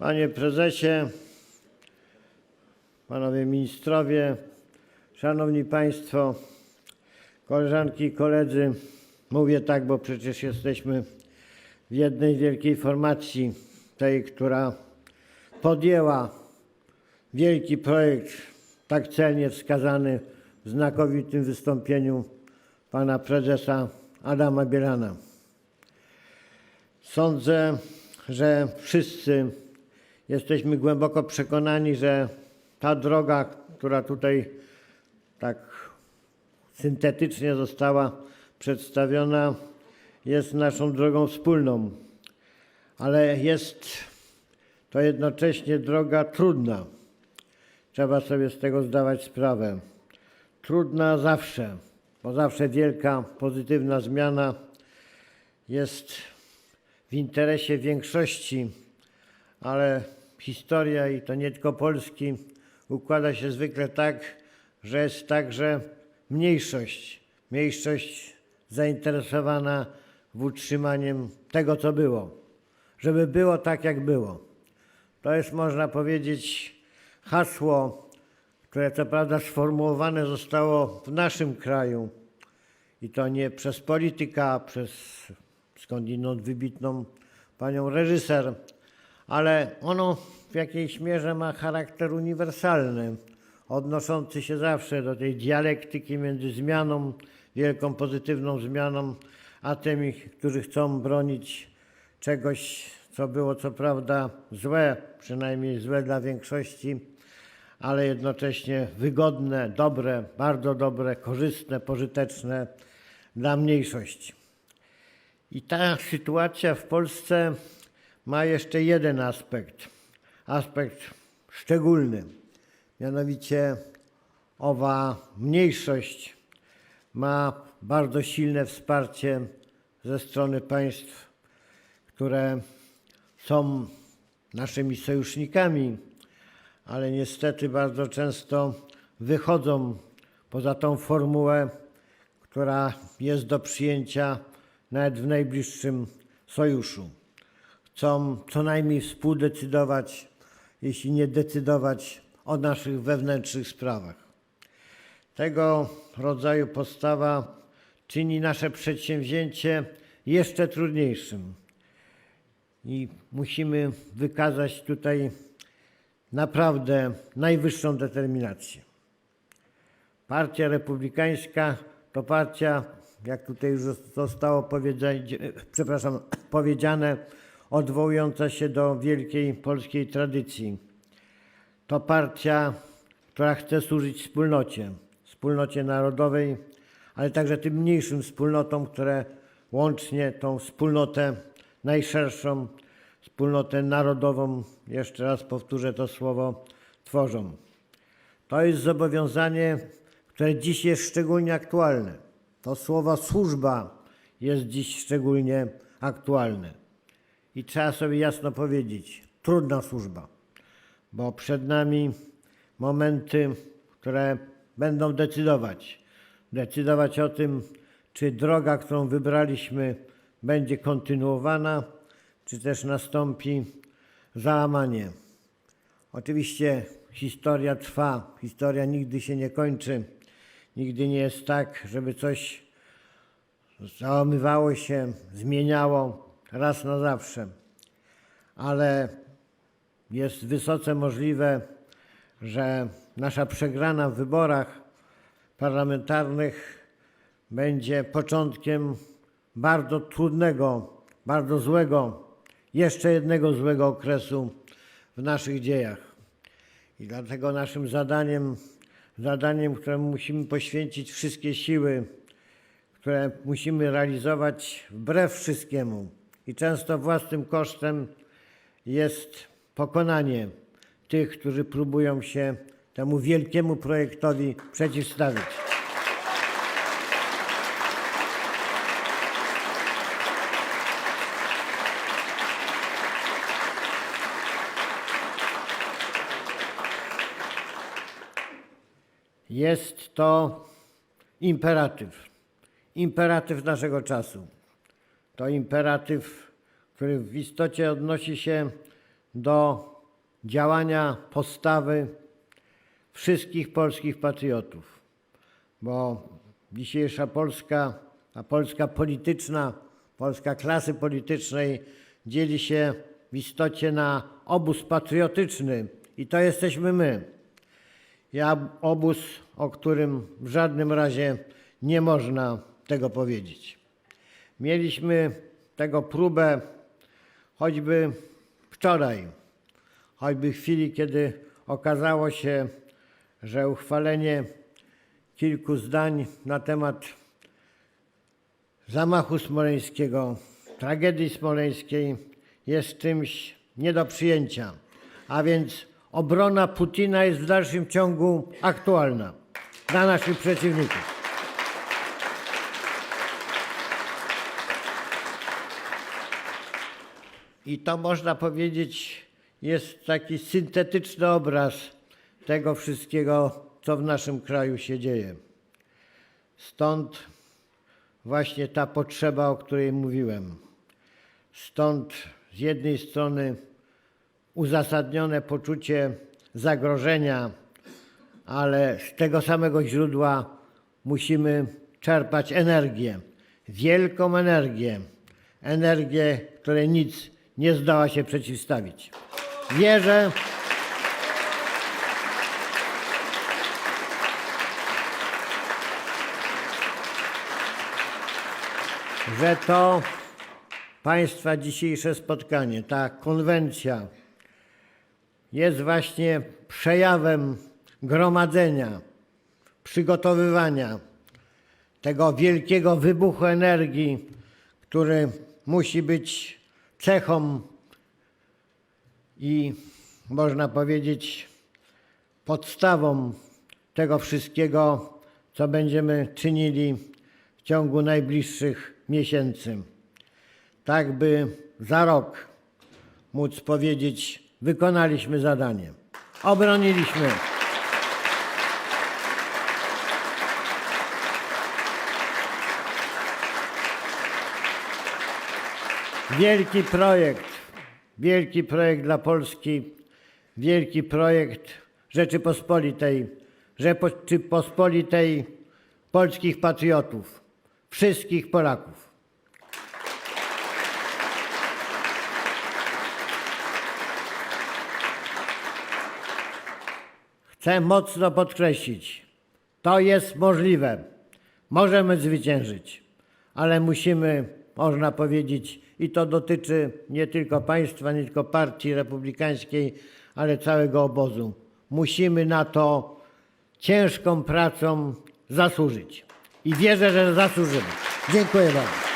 Panie prezesie, panowie ministrowie, szanowni państwo, koleżanki i koledzy, mówię tak, bo przecież jesteśmy w jednej wielkiej formacji, tej, która podjęła wielki projekt, tak celnie wskazany w znakowitym wystąpieniu pana prezesa Adama Bielana. Sądzę, że wszyscy jesteśmy głęboko przekonani, że ta droga, która tutaj tak syntetycznie została przedstawiona, jest naszą drogą wspólną, ale jest to jednocześnie droga trudna. Trzeba sobie z tego zdawać sprawę. Trudna zawsze, bo zawsze wielka, pozytywna zmiana jest w interesie większości, ale historia i to nie tylko Polski układa się zwykle tak, że jest także mniejszość, mniejszość zainteresowana w utrzymaniem tego, co było, żeby było tak, jak było. To jest, można powiedzieć, hasło, które co prawda sformułowane zostało w naszym kraju. I to nie przez polityka, przez skądinąd wybitną panią reżyser, ale ono w jakiejś mierze ma charakter uniwersalny, odnoszący się zawsze do tej dialektyki między zmianą, wielką pozytywną zmianą, a tymi, którzy chcą bronić czegoś, co było co prawda złe, przynajmniej złe dla większości, ale jednocześnie wygodne, dobre, bardzo dobre, korzystne, pożyteczne dla mniejszości. I ta sytuacja w Polsce ma jeszcze jeden aspekt, aspekt szczególny. Mianowicie owa mniejszość ma bardzo silne wsparcie ze strony państw, które są naszymi sojusznikami, ale niestety bardzo często wychodzą poza tą formułę, która jest do przyjęcia nawet w najbliższym sojuszu. Chcą co najmniej współdecydować, jeśli nie decydować o naszych wewnętrznych sprawach. Tego rodzaju postawa czyni nasze przedsięwzięcie jeszcze trudniejszym. I musimy wykazać tutaj naprawdę najwyższą determinację. Partia Republikańska to partia, jak tutaj już zostało przepraszam, powiedziane, odwołująca się do wielkiej polskiej tradycji. To partia, która chce służyć wspólnocie, wspólnocie narodowej, ale także tym mniejszym wspólnotom, które łącznie tą wspólnotę najszerszą, wspólnotę narodową, jeszcze raz powtórzę to słowo, tworzą. To jest zobowiązanie, które dziś jest szczególnie aktualne. To słowo służba jest dziś szczególnie aktualne. I trzeba sobie jasno powiedzieć, trudna służba, bo przed nami momenty, które będą decydować. Decydować o tym, czy droga, którą wybraliśmy, będzie kontynuowana, czy też nastąpi załamanie. Oczywiście historia trwa, historia nigdy się nie kończy. Nigdy nie jest tak, żeby coś załamywało się, zmieniało raz na zawsze. Ale jest wysoce możliwe, że nasza przegrana w wyborach parlamentarnych będzie początkiem bardzo trudnego, bardzo złego, jeszcze jednego złego okresu w naszych dziejach. I dlatego naszym zadaniem, zadaniem, któremu musimy poświęcić wszystkie siły, które musimy realizować wbrew wszystkiemu i często własnym kosztem, jest pokonanie tych, którzy próbują się temu wielkiemu projektowi przeciwstawić. Jest to imperatyw, imperatyw naszego czasu. To imperatyw, który w istocie odnosi się do działania, postawy wszystkich polskich patriotów, bo dzisiejsza Polska, a Polska polityczna, Polska klasy politycznej dzieli się w istocie na obóz patriotyczny i to jesteśmy my. Ja obóz, o którym w żadnym razie nie można tego powiedzieć. Mieliśmy tego próbę choćby wczoraj, choćby chwili, kiedy okazało się, że uchwalenie kilku zdań na temat zamachu smoleńskiego, tragedii smoleńskiej jest czymś nie do przyjęcia. A więc obrona Putina jest w dalszym ciągu aktualna dla naszych przeciwników. I to można powiedzieć jest taki syntetyczny obraz tego wszystkiego, co w naszym kraju się dzieje. Stąd właśnie ta potrzeba, o której mówiłem. Stąd z jednej strony uzasadnione poczucie zagrożenia, ale z tego samego źródła musimy czerpać energię, wielką energię, energię, której nic nie zdoła się przeciwstawić. Wierzę, że to Państwa dzisiejsze spotkanie, ta konwencja jest właśnie przejawem gromadzenia, przygotowywania tego wielkiego wybuchu energii, który musi być cechą i można powiedzieć podstawą tego wszystkiego, co będziemy czynili w ciągu najbliższych miesięcy. Tak by za rok móc powiedzieć, wykonaliśmy zadanie, obroniliśmy. Wielki projekt, wielki projekt dla Polski, wielki projekt Rzeczypospolitej, Rzeczypospolitej polskich patriotów, wszystkich Polaków. Chcę mocno podkreślić, to jest możliwe. Możemy zwyciężyć, ale musimy, można powiedzieć, i to dotyczy nie tylko państwa, nie tylko partii republikańskiej, ale całego obozu. Musimy na to ciężką pracą zasłużyć. I wierzę, że zasłużymy. Dziękuję bardzo.